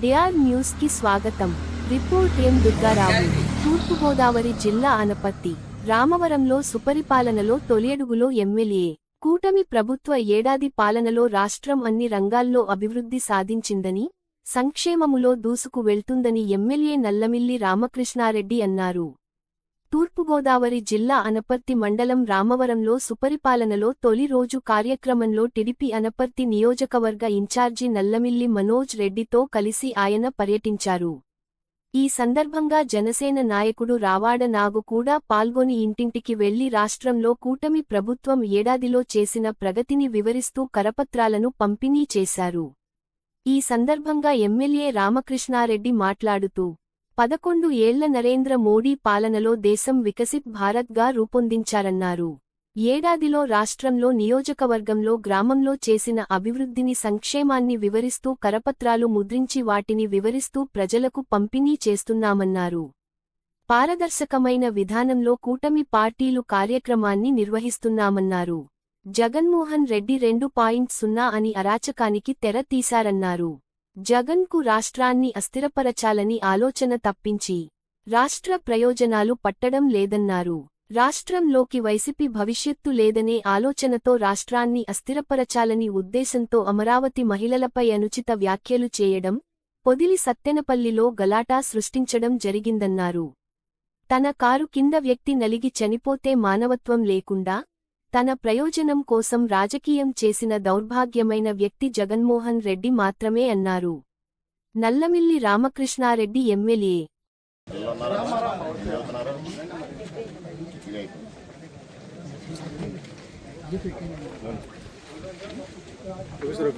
DR న్యూస్కి స్వాగతం. Report ఎం. దుర్గారావు. తూర్పుగోదావరి జిల్లా అనపత్తి రామవరంలో సుపరిపాలనలో తొలియడుగులో ఎమ్మెల్యే. కూటమి ప్రభుత్వ ఏడాది పాలనలో రాష్ట్రం అన్ని రంగాల్లో అభివృద్ధి సాధించిందని సంక్షేమములో దూసుకు వెళ్తుందని ఎమ్మెల్యే నల్లమిల్లి రామకృష్ణారెడ్డి అన్నారు. తూర్పుగోదావరి జిల్లా అనపర్తి మండలం రామవరంలో సుపరిపాలనలో తొలి రోజు కార్యక్రమంలో టిడిపి అనపర్తి నియోజకవర్గ ఇన్ఛార్జి నల్లమిల్లి మనోజ్ రెడ్డితో కలిసి ఆయన పర్యటించారు. ఈ సందర్భంగా జనసేన నాయకుడు రావాడ నాగు కూడా పాల్గొని ఇంటింటికి వెళ్ళి రాష్ట్రంలో కూటమి ప్రభుత్వం ఏడాదిలో చేసిన ప్రగతిని వివరిస్తూ కరపత్రాలను పంపిణీ చేశారు. ఈ సందర్భంగా ఎమ్మెల్యే రామకృష్ణారెడ్డి మాట్లాడుతూ పదకొండు ఏళ్ళ నరేంద్ర మోడీ పాలనలో దేశం వికసిత్ భారత్గా రూపొందించారన్నారు. ఏడాదిలో రాష్ట్రంలో నియోజకవర్గంలో గ్రామంలో చేసిన అభివృద్ధిని సంక్షేమాన్ని వివరిస్తూ కరపత్రాలు ముద్రించి వాటిని వివరిస్తూ ప్రజలకు పంపిణీ చేస్తున్నామన్నారు. పారదర్శకమైన విధానంలో కూటమి పార్టీలు కార్యక్రమాన్ని నిర్వహిస్తున్నామన్నారు. జగన్మోహన్ రెడ్డి రెండు పాయింట్ సున్నా అని అరాచకానికి తెర తీశారన్నారు. జగన్కు రాష్ట్రాన్ని అస్థిరపరచాలని ఆలోచన తప్పించి రాష్ట్ర ప్రయోజనాలు పట్టడం లేదన్నారు. రాష్ట్రంలోకి వైసీపీ భవిష్యత్తు లేదనే ఆలోచనతో రాష్ట్రాన్ని అస్థిరపరచాలని ఉద్దేశంతో అమరావతి మహిళలపై అనుచిత వ్యాఖ్యలు చేయడం పొదిలి సత్తెనపల్లిలో గలాటా సృష్టించడం జరిగిందన్నారు. తన కారు కింద వ్యక్తి నలిగి చనిపోతే మానవత్వం లేకుండా తన ప్రయోజనం కోసం రాజకీయం చేసిన దౌర్భాగ్యమైన వ్యక్తి జగన్మోహన్ రెడ్డి మాత్రమే అన్నారు. నల్లమిల్లి రామకృష్ణారెడ్డి ఎమ్మెల్యే. పిల్లలు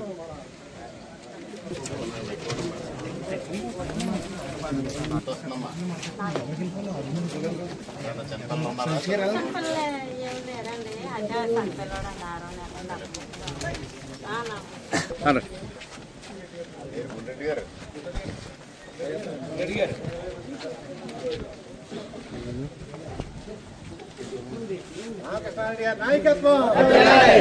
నాయకత్వం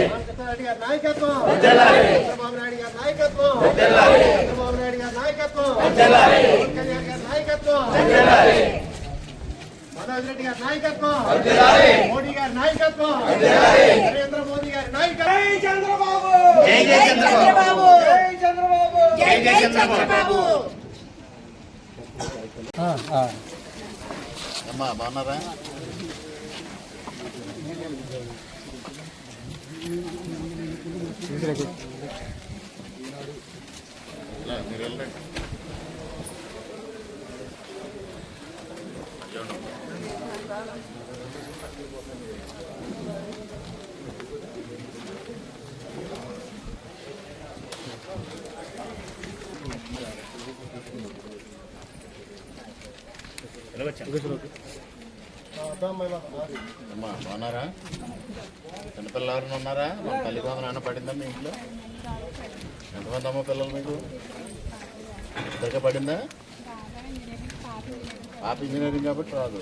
రామకృష్ణారెడ్డి గారి నాయకత్వం చంద్రబాబు నాయుడు గారి నాయకత్వం చంద్రబాబు నాయుడు గారి నాయకత్వం పవన్ కళ్యాణ్ గారి నాయకత్వం. మనోజ్ రెడ్డి గారి నాయకత్వం. మోడీ గారి నాయకత్వం. నరేంద్ర మోదీ గారి నాయకత్వం. జై చంద్రబాబు. జై జై చంద్రబాబు. జై చంద్రబాబు. జై జై చంద్రబాబు. అమ్మా బాగున్నారా? మీరు వెళ్ళండి. అమ్మా బాగున్నారా? చిన్నపిల్లలు ఎవరైనా ఉన్నారా? మన తల్లి నాన్న పడిందా మీ ఇంట్లో? ఎంతమంది అమ్మ పిల్లలు మీకు? ఇద్దరికే పడిందా? పాప ఇంజనీరింగ్ కాబట్టి రాదు.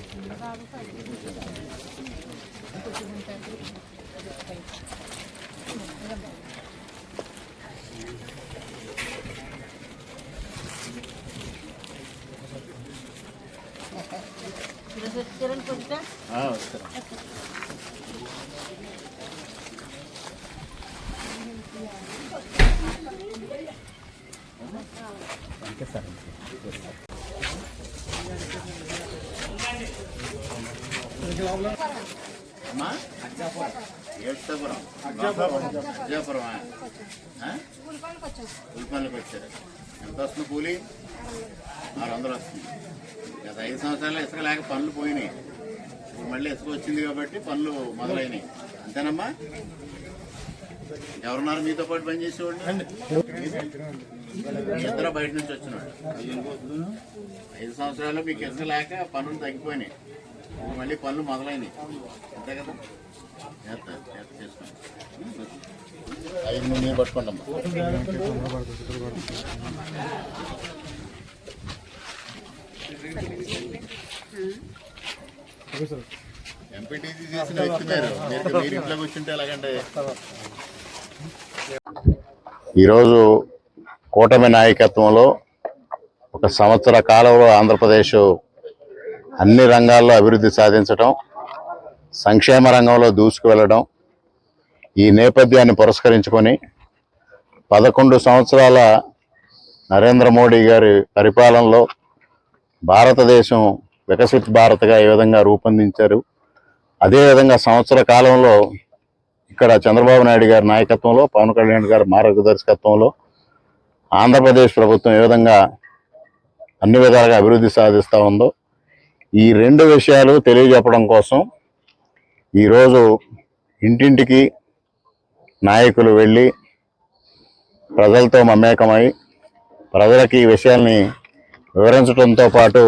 అమ్మా? ఏడ్చాపురం అజ్జాపురం ఉల్పల్లికి వచ్చారు ఎంత వస్తుంది కూలి? ఆరు వందలు వస్తుంది. గత ఐదు సంవత్సరాలు ఇసుక లేక పనులు పోయినాయి. ఇప్పుడు మళ్ళీ ఇసుక వచ్చింది కాబట్టి పనులు మొదలైనవి అంతేనమ్మా? ఎవరున్నారు మీతో పాటు పనిచేసేవాళ్ళు? ఇద్దరు బయట నుంచి వచ్చినాడు ఐదు సంవత్సరాలు మీకు ఇసుక లేక పనులు తగ్గిపోయినాయి. మళ్ళీ పనులు మొదలైనవి అంతే కదా? చేస్తా చేస్తా చేసుకోండి ఐదు నుండి నేను పట్టుకోండి అమ్మా. ఎంపీటీసీ చేసిన వ్యక్తి మీరు మీరు మీరు ఇంట్లో కూర్చుంటే ఎలాగంటే? ఈరోజు కూటమి నాయకత్వంలో ఒక సంవత్సర కాలంలో ఆంధ్రప్రదేశ్ అన్ని రంగాల్లో అభివృద్ధి సాధించడం సంక్షేమ రంగంలో దూసుకు వెళ్ళడం ఈ నేపథ్యాన్ని పురస్కరించుకొని పదకొండు సంవత్సరాల నరేంద్ర మోడీ గారి పరిపాలనలో భారతదేశం వికసిత్ భారత్గా ఏ విధంగా రూపొందించారు అదేవిధంగా సంవత్సర కాలంలో ఇక్కడ చంద్రబాబు నాయుడు గారి నాయకత్వంలో పవన్ కళ్యాణ్ గారి మార్గదర్శకత్వంలో ఆంధ్రప్రదేశ్ ప్రభుత్వం ఏ విధంగా అన్ని విధాలుగా అభివృద్ధి సాధిస్తూ ఉందో ఈ రెండు విషయాలు తెలియజెప్పడం కోసం ఈరోజు ఇంటింటికి నాయకులు వెళ్ళి ప్రజలతో మమేకమై ప్రజలకి ఈ విషయాల్ని వివరించడంతో పాటు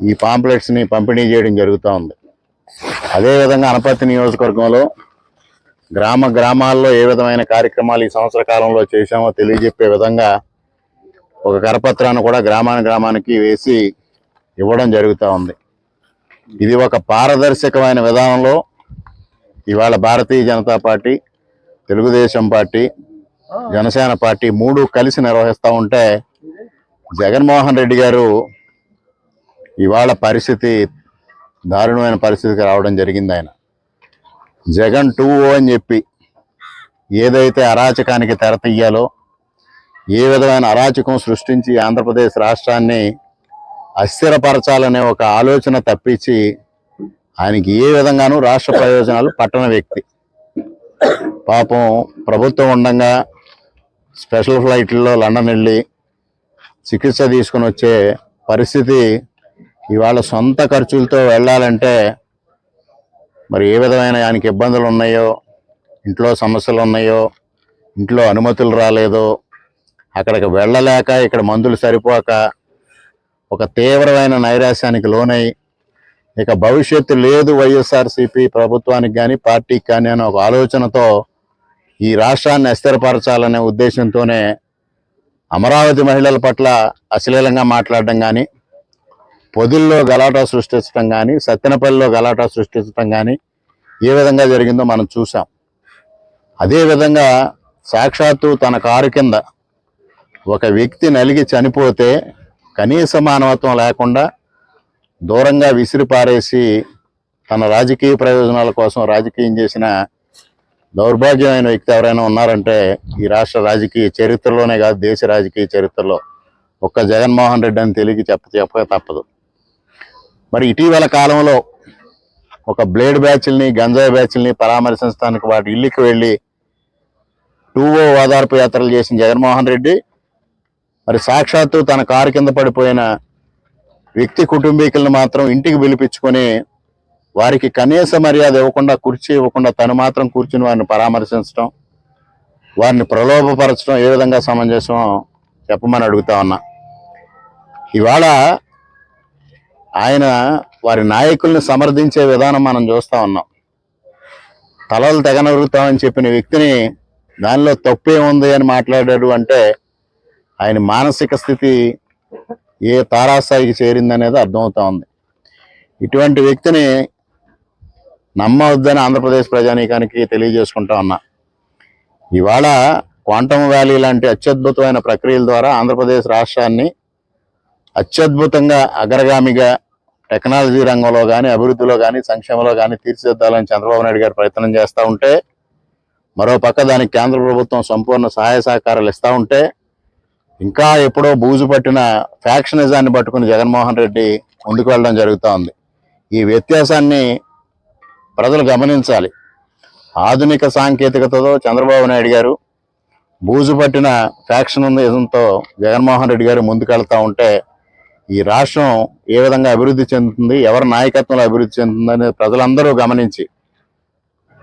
ఈ పాంప్లెట్స్ని పంపిణీ చేయడం జరుగుతూ ఉంది. అదేవిధంగా అనపర్తి నియోజకవర్గంలో గ్రామ గ్రామాల్లో ఏ విధమైన కార్యక్రమాలు ఈ సంవత్సర కాలంలో చేశామో తెలియజెప్పే విధంగా ఒక కరపత్రాన్ని కూడా గ్రామాని గ్రామానికి వేసి ఇవ్వడం జరుగుతూ ఉంది. ఇది ఒక పారదర్శకమైన విధానంలో ఇవాళ Bharatiya Janata party Telugudesam party Janasena party మూడు కలిసి నిర్వహిస్తూ ఉంటే జగన్మోహన్ రెడ్డి గారు ఇవాళ పరిస్థితి దారుణమైన పరిస్థితికి రావడం జరిగింది ఆయన. జగన్ టూ ఓ అని చెప్పి ఏదైతే అరాచకానికి తెరతీయాలో ఏ విధమైన అరాచకం సృష్టించి ఆంధ్రప్రదేశ్ రాష్ట్రాన్ని అస్థిరపరచాలనే ఒక ఆలోచన తప్పించి ఆయనకి ఏ విధంగానూ రాష్ట్ర ప్రయోజనాలు పట్టణ వ్యక్తి. పాపం ప్రభుత్వం ఉండగా స్పెషల్ ఫ్లైట్లో లండన్ వెళ్ళి చికిత్స తీసుకుని వచ్చే పరిస్థితి ఇవాళ సొంత ఖర్చులతో వెళ్ళాలంటే మరి ఏ విధమైన ఆయనకి ఇబ్బందులు ఉన్నాయో ఇంట్లో సమస్యలు ఉన్నాయో ఇంట్లో అనుమతులు రాలేదో అక్కడికి వెళ్ళలేక ఇక్కడ మందులు సరిపోక ఒక తీవ్రమైన నైరాశ్యానికి లోనై ఇక భవిష్యత్తు లేదు వైఎస్ఆర్సీపీ ప్రభుత్వానికి కానీ పార్టీకి కానీ అనే ఒక ఆలోచనతో ఈ రాష్ట్రాన్ని అస్థిరపరచాలనే ఉద్దేశంతోనే అమరావతి మహిళల పట్ల అశ్లీలంగా మాట్లాడడం కానీ పొదిల్లో గలాటా సృష్టించడం కానీ సత్తెనపల్లిలో గలాటా సృష్టించడం కానీ ఏ విధంగా జరిగిందో మనం చూసాం అదేవిధంగా సాక్షాత్తు తన కారు కింద ఒక వ్యక్తి నలిగి చనిపోతే కనీస మానవత్వం లేకుండా దూరంగా విసిరిపారేసి తన రాజకీయ ప్రయోజనాల కోసం రాజకీయం చేసిన దౌర్భాగ్యమైన వ్యక్తి ఎవరైనా ఉన్నారంటే ఈ రాష్ట్ర రాజకీయ చరిత్రలోనే కాదు దేశ రాజకీయ చరిత్రలో ఒక్క జగన్మోహన్ రెడ్డి అని తెలియక చెప్ప చెప్పక తప్పదు. మరి ఇటీవల కాలంలో ఒక బ్లేడ్ బ్యాచ్ల్ని గంజాయి బ్యాచ్ల్ని పరామర్శించడానికి వాటి ఇల్లుకి వెళ్ళి టూ ఓ ఓదార్పు యాత్రలు చేసిన జగన్మోహన్ రెడ్డి మరి సాక్షాత్తు తన కారు కింద పడిపోయిన వ్యక్తి కుటుంబీకులను మాత్రం ఇంటికి పిలిపించుకొని వారికి కనీస మర్యాద ఇవ్వకుండా కుర్చీ ఇవ్వకుండా తను మాత్రం కూర్చుని వారిని పరామర్శించడం వారిని ప్రలోభపరచడం ఏ విధంగా సమంజసం చెప్పమని అడుగుతా ఉన్నా. ఇవాళ ఆయన వారి నాయకుల్ని సమర్థించే విధానం మనం చూస్తూ ఉన్నాం. తలలు తెగనరుగుతామని చెప్పిన వ్యక్తిని దానిలో తప్పే ఉంది అని మాట్లాడాడు అంటే ఆయన మానసిక స్థితి ఏ తారాస్థాయికి చేరిందనేది అర్థమవుతా ఉంది. ఇటువంటి వ్యక్తిని నమ్మవద్దని ఆంధ్రప్రదేశ్ ప్రజానీకానికి తెలియజేసుకుంటా ఉన్నా. ఇవాళ క్వాంటమ్ వ్యాలీ లాంటి అత్యద్భుతమైన ప్రక్రియల ద్వారా ఆంధ్రప్రదేశ్ రాష్ట్రాన్ని అత్యద్భుతంగా అగ్రగామిగా టెక్నాలజీ రంగంలో కానీ అభివృద్ధిలో కానీ సంక్షేమంలో కానీ తీర్చిదిద్దాలని చంద్రబాబు నాయుడు గారు ప్రయత్నం చేస్తూ ఉంటే మరో పక్క దానికి కేంద్ర ప్రభుత్వం సంపూర్ణ సహాయ సహకారాలు ఇస్తూ ఉంటే ఇంకా ఎప్పుడో బూజు పట్టిన ఫ్యాక్షనిజాన్ని పట్టుకుని జగన్మోహన్ రెడ్డి ముందుకు వెళ్ళడం జరుగుతూ ఉంది. ఈ వ్యత్యాసాన్ని ప్రజలు గమనించాలి. ఆధునిక సాంకేతికతతో చంద్రబాబు నాయుడు గారు బూజు పట్టిన ఫ్యాక్షన్ ఇదంతో జగన్మోహన్ రెడ్డి గారు ముందుకెళ్తా ఉంటే ఈ రాష్ట్రం ఏ విధంగా అభివృద్ధి చెందుతుంది ఎవరి నాయకత్వంలో అభివృద్ధి చెందుతుంది అనేది ప్రజలందరూ గమనించి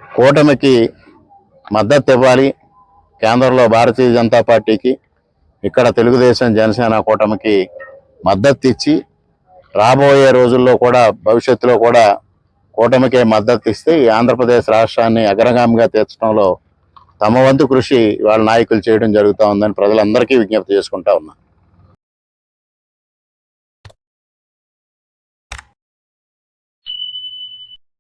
కూటమికి మద్దతు ఇవ్వాలి. కేంద్రంలో భారతీయ జనతా పార్టీకి ఇక్కడ తెలుగుదేశం జనసేన కూటమికి మద్దతు ఇచ్చి రాబోయే రోజుల్లో కూడా భవిష్యత్తులో కూడా కూటమికే మద్దతు ఇస్తే ఈ ఆంధ్రప్రదేశ్ రాష్ట్రాన్ని అగ్రగామిగా తీర్చడంలో తమ వంతు కృషి వాళ్ళ నాయకులు చేయడం జరుగుతూ ఉందని ప్రజలందరికీ విజ్ఞప్తి చేసుకుంటా ఉన్నా.